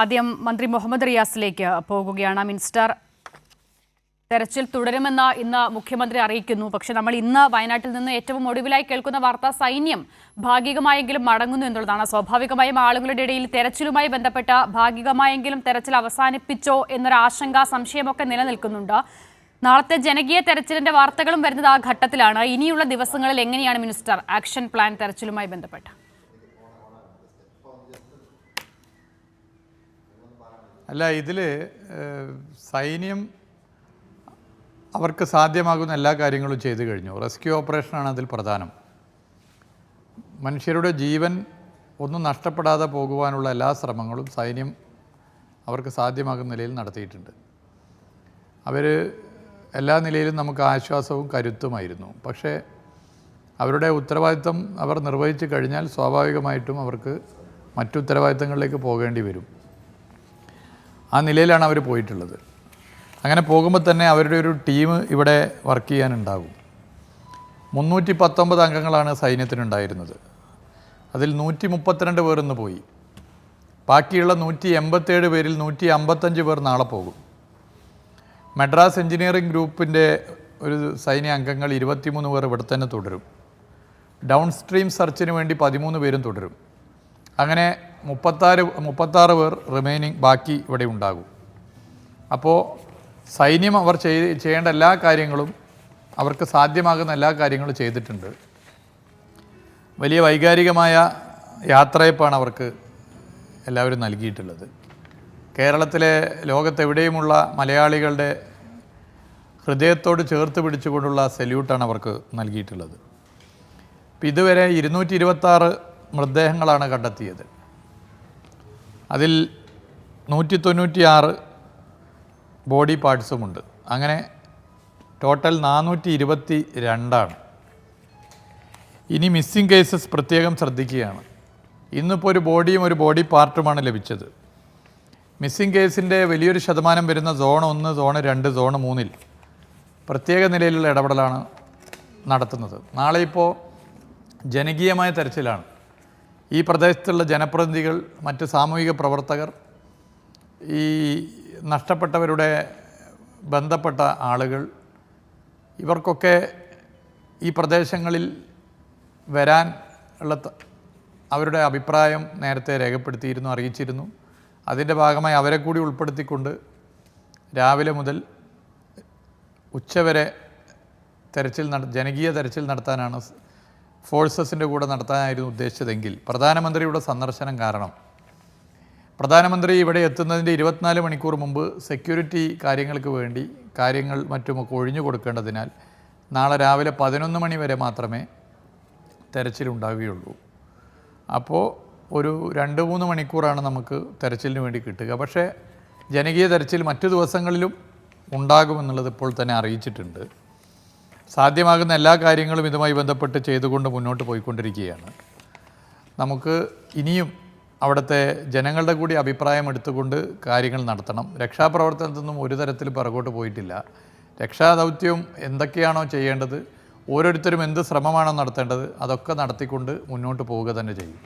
ആദ്യം മന്ത്രി മുഹമ്മദ് റിയാസിലേക്ക് പോകുകയാണ്. മിനിസ്റ്റർ തെരച്ചിൽ തുടരുമെന്ന് ഇന്ന് മുഖ്യമന്ത്രി അറിയിക്കുന്നു. പക്ഷെ നമ്മൾ ഇന്ന് വയനാട്ടിൽ നിന്ന് ഏറ്റവും ഒടുവിലായി കേൾക്കുന്ന വാർത്ത സൈന്യം ഭാഗികമായെങ്കിലും മടങ്ങുന്നു എന്നുള്ളതാണ്. സ്വാഭാവികമായും ആളുകളുടെ ഇടയിൽ തെരച്ചിലുമായി ബന്ധപ്പെട്ട ഭാഗികമായെങ്കിലും തെരച്ചിൽ അവസാനിപ്പിച്ചോ എന്നൊരു ആശങ്ക സംശയമൊക്കെ നിലനിൽക്കുന്നുണ്ട്. നാളത്തെ ജനകീയ തെരച്ചിലിന്റെ വാർത്തകളും വരുന്നത് ആ ഘട്ടത്തിലാണ്. ഇനിയുള്ള ദിവസങ്ങളിൽ എങ്ങനെയാണ് മിനിസ്റ്റർ? ആക്ഷൻ പ്ലാൻ തെരച്ചിലുമായി ബന്ധപ്പെട്ട്. അല്ല ഇതിൽ സൈന്യം അവർക്ക് സാധ്യമാകുന്ന എല്ലാ കാര്യങ്ങളും ചെയ്തു കഴിഞ്ഞു. റെസ്ക്യൂ ഓപ്പറേഷനാണ് അതിൽ പ്രധാനം. മനുഷ്യരുടെ ജീവൻ ഒന്നും നഷ്ടപ്പെടാതെ പോകുവാനുള്ള എല്ലാ ശ്രമങ്ങളും സൈന്യം അവർക്ക് സാധ്യമാകുന്ന നിലയിൽ നടത്തിയിട്ടുണ്ട്. അവർ എല്ലാ നിലയിലും നമുക്ക് ആശ്വാസവും കരുത്തുമായിരുന്നു. പക്ഷേ അവരുടെ ഉത്തരവാദിത്തം അവർ നിർവഹിച്ചു കഴിഞ്ഞാൽ സ്വാഭാവികമായിട്ടും അവർക്ക് മറ്റു ഉത്തരവാദിത്തങ്ങളിലേക്ക് പോകേണ്ടി വരും. ആ നിലയിലാണ് അവർ പോയിട്ടുള്ളത്. അങ്ങനെ പോകുമ്പോൾ തന്നെ അവരുടെ ഒരു ടീം ഇവിടെ വർക്ക് ചെയ്യാനുണ്ടാകും. മുന്നൂറ്റി പത്തൊമ്പത് അംഗങ്ങളാണ് സൈന്യത്തിനുണ്ടായിരുന്നത്. അതിൽ നൂറ്റി മുപ്പത്തിരണ്ട് പേർ ഇന്ന് പോയി. ബാക്കിയുള്ള നൂറ്റി എൺപത്തേഴ് പേരിൽ നൂറ്റി അമ്പത്തഞ്ച് പേർ നാളെ പോകും. മദ്രാസ് എഞ്ചിനീയറിംഗ് ഗ്രൂപ്പിന്റെ ഒരു സൈന്യ അംഗങ്ങൾ ഇരുപത്തിമൂന്ന് പേർ ഇവിടെ തന്നെ തുടരും. ഡൗൺ സ്ട്രീം സെർച്ചിന് വേണ്ടി പതിമൂന്ന് പേരും തുടരും. അങ്ങനെ മുപ്പത്താറ് മുപ്പത്താറ് പേർ റിമൈനിങ് ബാക്കി ഇവിടെ ഉണ്ടാകും. അപ്പോൾ സൈന്യം അവർ ചെയ് ചെയ്യേണ്ട എല്ലാ കാര്യങ്ങളും അവർക്ക് സാധ്യമാകുന്ന എല്ലാ കാര്യങ്ങളും ചെയ്തിട്ടുണ്ട്. വലിയ വൈകാരികമായ യാത്രയപ്പാണ് അവർക്ക് എല്ലാവരും നൽകിയിട്ടുള്ളത്. കേരളത്തിലെ ലോകത്തെവിടെയുമുള്ള മലയാളികളുടെ ഹൃദയത്തോട് ചേർത്ത് പിടിച്ചുകൊണ്ടുള്ള സല്യൂട്ടാണ് അവർക്ക് നൽകിയിട്ടുള്ളത്. ഇതുവരെ ഇരുന്നൂറ്റി ഇരുപത്താറ് മൃതദേഹങ്ങളാണ് കണ്ടെത്തിയത്. അതിൽ നൂറ്റി തൊണ്ണൂറ്റിയാറ് ബോഡി പാർട്സുമുണ്ട്. അങ്ങനെ ടോട്ടൽ നാനൂറ്റി ഇരുപത്തി രണ്ടാണ് ഇനി മിസ്സിംഗ് കേസസ് പ്രത്യേകം ശ്രദ്ധിക്കുകയാണ്. ഇന്നിപ്പോൾ ഒരു ബോഡിയും ഒരു ബോഡി പാർട്ടുമാണ് ലഭിച്ചത്. മിസ്സിംഗ് കേസിന്റെ വലിയൊരു ശതമാനം വരുന്ന സോൺ ഒന്ന് സോൺ രണ്ട് സോൺ മൂന്നിൽ പ്രത്യേക നിലയിലുള്ള ഇടപെടലാണ് നടത്തുന്നത്. നാളെ ഇപ്പോൾ ജനകീയമായ തെരച്ചിലാണ് ഈ പ്രദേശത്തുള്ള ജനപ്രതിനിധികൾ മറ്റ് സാമൂഹിക പ്രവർത്തകർ ഈ നഷ്ടപ്പെട്ടവരുടെ ബന്ധപ്പെട്ട ആളുകൾ ഇവർക്കൊക്കെ ഈ പ്രദേശങ്ങളിൽ വരാൻ ഉള്ള അവരുടെ അഭിപ്രായം നേരത്തെ രേഖപ്പെടുത്തിയിരുന്നു അറിയിച്ചിരുന്നു. അതിന്റെ ഭാഗമായി അവരെ കൂടി ഉൾപ്പെടുത്തിക്കൊണ്ട് രാവിലെ മുതൽ ഉച്ചവരെ തെരച്ചിൽ നട ജനകീയ തെരച്ചിൽ നടത്താനാണ് ഫോഴ്സസിന്റെ കൂടെ നടത്താനായിരുന്നു ഉദ്ദേശിച്ചതെങ്കിൽ പ്രധാനമന്ത്രിയുടെ സന്ദർശനം കാരണം. പ്രധാനമന്ത്രി ഇവിടെ എത്തുന്നതിന്റെ ഇരുപത്തിനാല് മണിക്കൂർ മുമ്പ് സെക്യൂരിറ്റി കാര്യങ്ങൾക്ക് വേണ്ടി കാര്യങ്ങൾ മറ്റുമൊക്കെ ഒഴിഞ്ഞു കൊടുക്കേണ്ടതിനാൽ നാളെ രാവിലെ പതിനൊന്ന് മണി വരെ മാത്രമേ തെരച്ചിലുണ്ടാവുകയുള്ളൂ. അപ്പോൾ ഒരു രണ്ട് മൂന്ന് മണിക്കൂറാണ് നമുക്ക് തെരച്ചിലിന് വേണ്ടി കിട്ടുക. പക്ഷേ ജനകീയ തെരച്ചിൽ മറ്റു ദിവസങ്ങളിലും ഉണ്ടാകുമെന്നുള്ളത് ഇപ്പോൾ തന്നെ അറിയിച്ചിട്ടുണ്ട്. സാധ്യമാകുന്ന എല്ലാ കാര്യങ്ങളും ഇതുമായി ബന്ധപ്പെട്ട് ചെയ്തുകൊണ്ട് മുന്നോട്ട് പോയിക്കൊണ്ടിരിക്കുകയാണ്. നമുക്ക് ഇനിയും അവിടുത്തെ ജനങ്ങളുടെ കൂടി അഭിപ്രായം എടുത്തുകൊണ്ട് കാര്യങ്ങൾ നടത്തണം. രക്ഷാപ്രവർത്തനത്തിനൊന്നും ഒരു തരത്തിൽ പിറകോട്ട് പോയിട്ടില്ല. രക്ഷാദൗത്യം എന്തൊക്കെയാണോ ചെയ്യേണ്ടത് ഓരോരുത്തരും എന്ത് ശ്രമമാണോ നടത്തേണ്ടത് അതൊക്കെ നടത്തിക്കൊണ്ട് മുന്നോട്ട് പോവുക തന്നെ ചെയ്യും.